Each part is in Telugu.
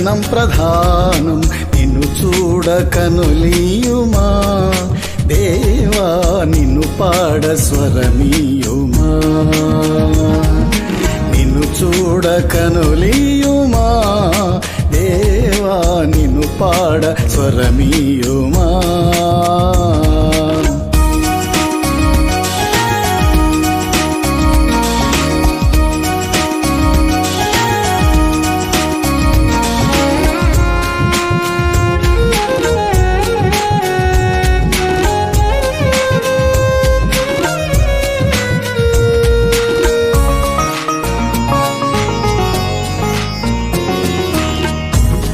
జ్ఞానం ప్రధానం. నిన్ను చూడ కనులీయుమా దేవా నిన్ను పాడ స్వరమీయుమా నిన్ను చూడ కనులీయుమా దేవా నిన్ను పాడ స్వరమీయుమా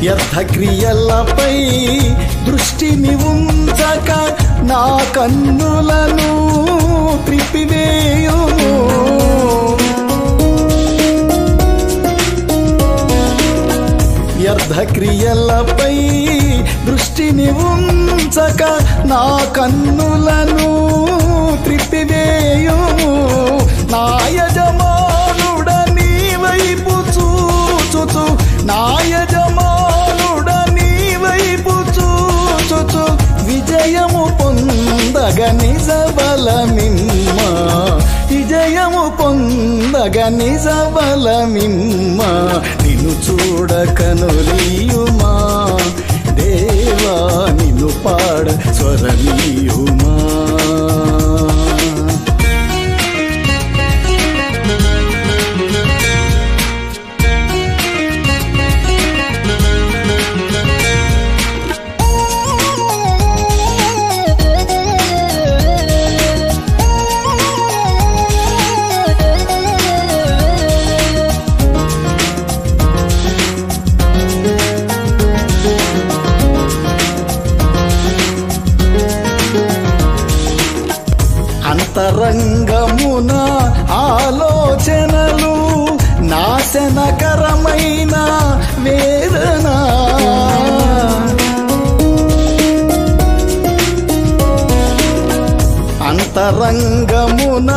వ్యర్థక్రియలపై దృష్టిని ఉంచక నా కన్నులను త్రిపివేయు వ్యర్థక్రియలపై దృష్టిని ఉంచక నా కన్నులను త్రిపి నిజబల నిజ విజయము పొందగ నిజబల బలమిమ్మ నిన్ను చూడకనులీయుమా దేవా నిన్ను పాడ స్వరమీయుమా అంతరంగమున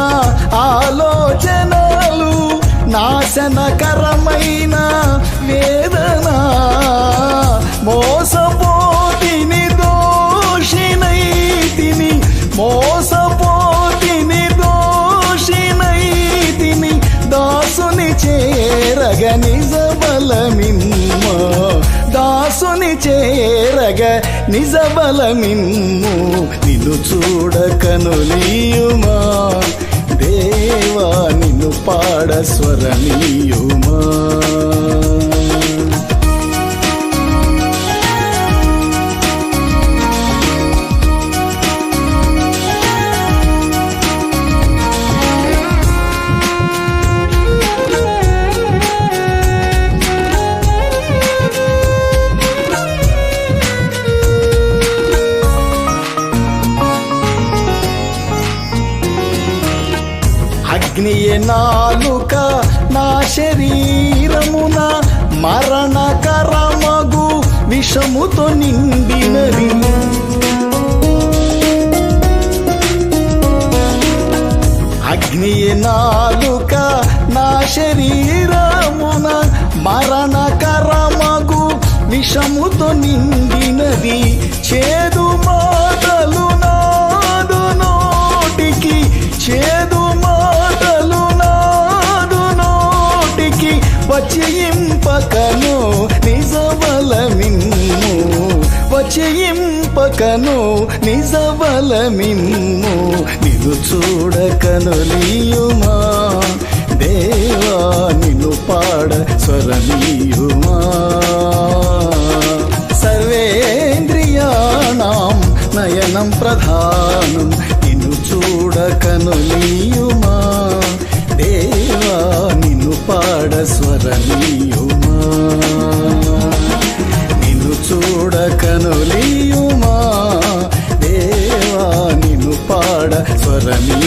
ఆలోచనలు నాశనకరమైన వేదన. మోసపోతిని దోషినైతిని మోసపోతిని దోషినైతిని దాసుని చేరగ నిజ దాసుని చేరగ నిజ బలమిమ్ము నిన్ను చూడ కనులీయుమా దేవా నిన్ను పాడ స్వరమీయుమా అగ్నియే నాలుక నా శరీరమున మరణకరమగు విషముతో నిండినది అగ్నియే నాలుక నా శరీరమున మరణకరమగు విషముతో నిండిన వచయింపకను నిజ బలమిమ్ము వచయింపకను నిజ బలమిమ్ము నిన్ను చూడకనులీయుమా దేవా నిన్ను పాడ స్వరమీయుమా. సర్వేంద్రియాణం నయనం ప్రధానం నిన్ను చూడకను లీయుమా దేవా పాడ స్వర నిను చూడ కనులీయుమా దేవా నిను పాడ స్వరమీ